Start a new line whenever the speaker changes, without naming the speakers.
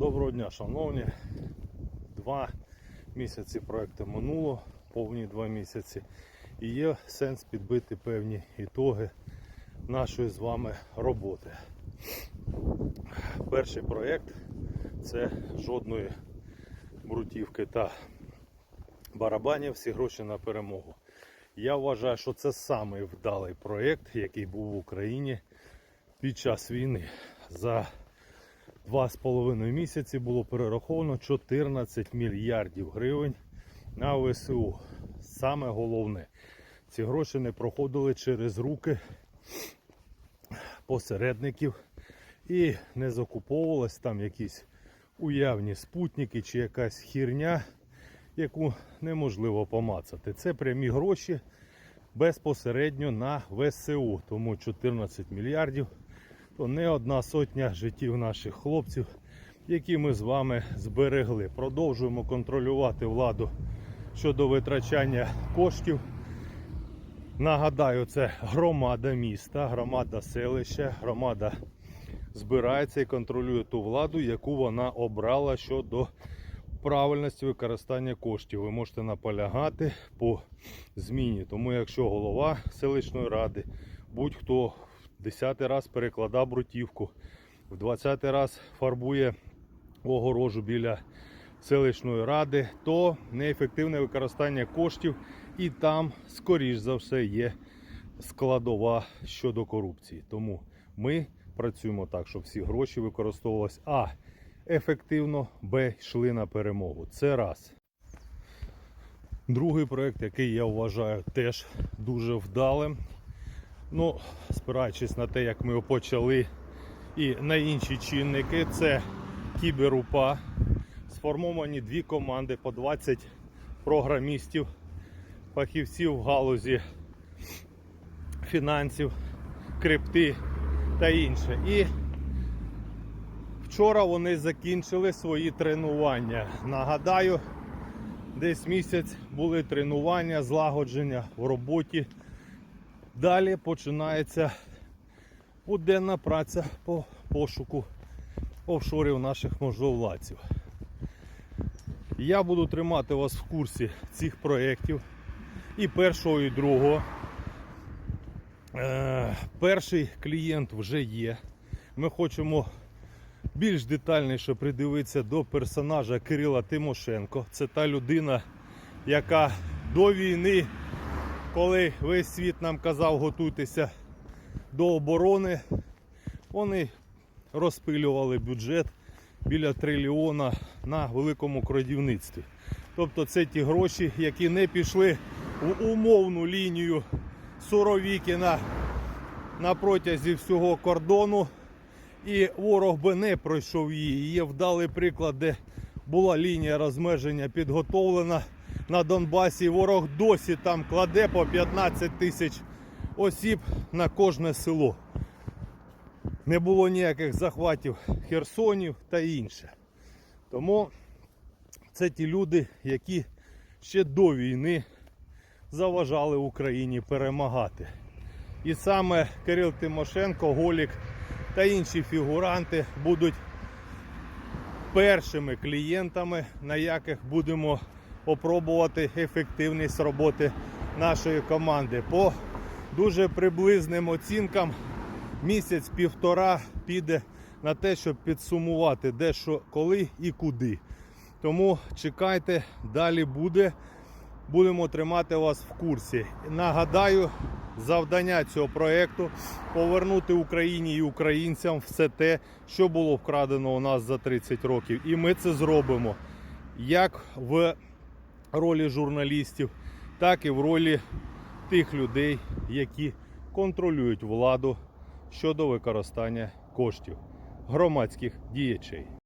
Доброго дня, шановні. Два місяці проекту минуло, повні два місяці. І є сенс підбити певні ітоги нашої з вами роботи. Перший проєкт це жодної брутівки та барабанів, всі гроші на перемогу. Я вважаю, що це самий вдалий проєкт, який був в Україні під час війни. За Два з половиною місяці було перераховано 14 мільярдів гривень на ВСУ. Саме головне, ці гроші не проходили через руки посередників і не закуповувалось там якісь уявні спутники чи якась хірня, яку неможливо помацати. Це прямі гроші безпосередньо на ВСУ. Тому 14 мільярдів то не одна сотня життів наших хлопців, які ми з вами зберегли. Продовжуємо контролювати владу щодо витрачання коштів. Нагадаю, це громада міста, громада селища, громада збирається і контролює ту владу, яку вона обрала щодо правильності використання коштів. Ви можете наполягати по зміні. Тому якщо голова селищної ради, будь-хто 10 раз перекладав брутівку, в 20 раз фарбує огорожу біля селищної ради, то неефективне використання коштів і там, скоріш за все, є складова щодо корупції. Тому ми працюємо так, щоб всі гроші використовувалися А. Ефективно, Б. йшли на перемогу. Це раз. Другий проект, який я вважаю теж дуже вдалим. Ну, спираючись на те, як ми почали, і на інші чинники, це кіберупа. Сформовані дві команди по 20 програмістів, фахівців в галузі фінансів, крипти та інше. І вчора вони закінчили свої тренування. Нагадаю, десь місяць були тренування, злагодження в роботі. Далі починається буденна праця по пошуку офшорів наших можновладців. Я буду тримати вас в курсі цих проєктів і першого, і другого. Е, перший клієнт вже є. Ми хочемо більш детальніше придивитися до персонажа Кирила Тимошенко. Це та людина, яка до війни коли весь світ нам казав готуйтеся до оборони, вони розпилювали бюджет біля трильйона на великому крадівництві. Тобто це ті гроші, які не пішли в умовну лінію Суровікіна на протязі всього кордону. І ворог би не пройшов її. Є вдалий приклад, де була лінія розмеження підготовлена на Донбасі. Ворог досі там кладе по 15 тисяч осіб на кожне село. Не було ніяких захватів Херсонів та інше. Тому це ті люди, які ще до війни заважали Україні перемагати. І саме Кирил Тимошенко, Голік та інші фігуранти будуть першими клієнтами, на яких будемо опробувати ефективність роботи нашої команди. По дуже приблизним оцінкам місяць-півтора піде на те, щоб підсумувати де що, коли і куди. Тому чекайте, далі буде. Будемо тримати вас в курсі. Нагадаю, завдання цього проєкту повернути Україні і українцям все те, що було вкрадено у нас за 30 років. І ми це зробимо як в ролі журналістів, так і в ролі тих людей, які контролюють владу щодо використання коштів громадських діячей.